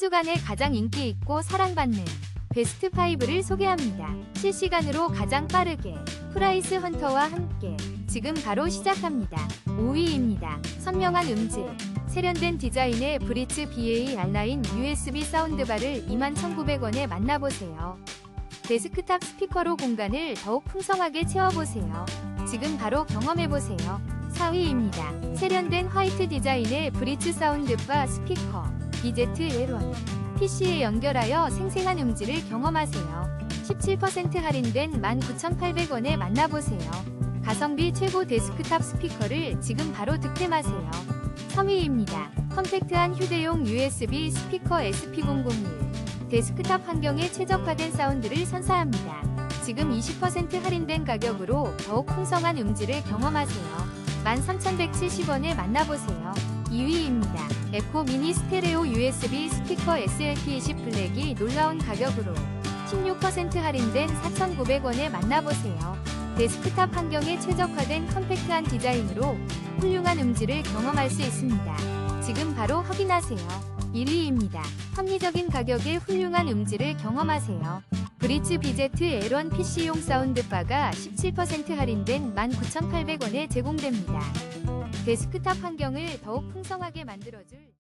주간에 가장 인기 있고 사랑받는 베스트 5를 소개합니다. 실시간으로 가장 빠르게 프라이스 헌터와 함께 지금 바로 시작합니다. 5위입니다. 선명한 음질, 세련된 디자인의 브리츠 BA R9 USB 사운드바를 21,900원에 만나보세요. 데스크탑 스피커로 공간을 더욱 풍성하게 채워보세요. 지금 바로 경험해보세요. 4위입니다. 세련된 화이트 디자인의 브리츠 사운드바 스피커 BZ-L1 PC에 연결하여 생생한 음질을 경험하세요. 17% 할인된 19,800원에 만나보세요. 가성비 최고 데스크탑 스피커를 지금 바로 득템하세요. 3위입니다. 컴팩트한 휴대용 USB 스피커 SP001 데스크탑 환경에 최적화된 사운드를 선사합니다. 지금 20% 할인된 가격으로 더욱 풍성한 음질을 경험하세요. 13,170원에 만나보세요. 2위입니다. 에코 미니 스테레오 USB 스피커 SLP20 블랙이 놀라운 가격으로 16% 할인된 4,900원에 만나보세요. 데스크탑 환경에 최적화된 컴팩트한 디자인으로 훌륭한 음질을 경험할 수 있습니다. 지금 바로 확인하세요. 1위입니다. 합리적인 가격에 훌륭한 음질을 경험하세요. 브리츠 BZ L1 PC용 사운드바가 17% 할인된 19,800원에 제공됩니다. 데스크탑 환경을 더욱 풍성하게 만들어줄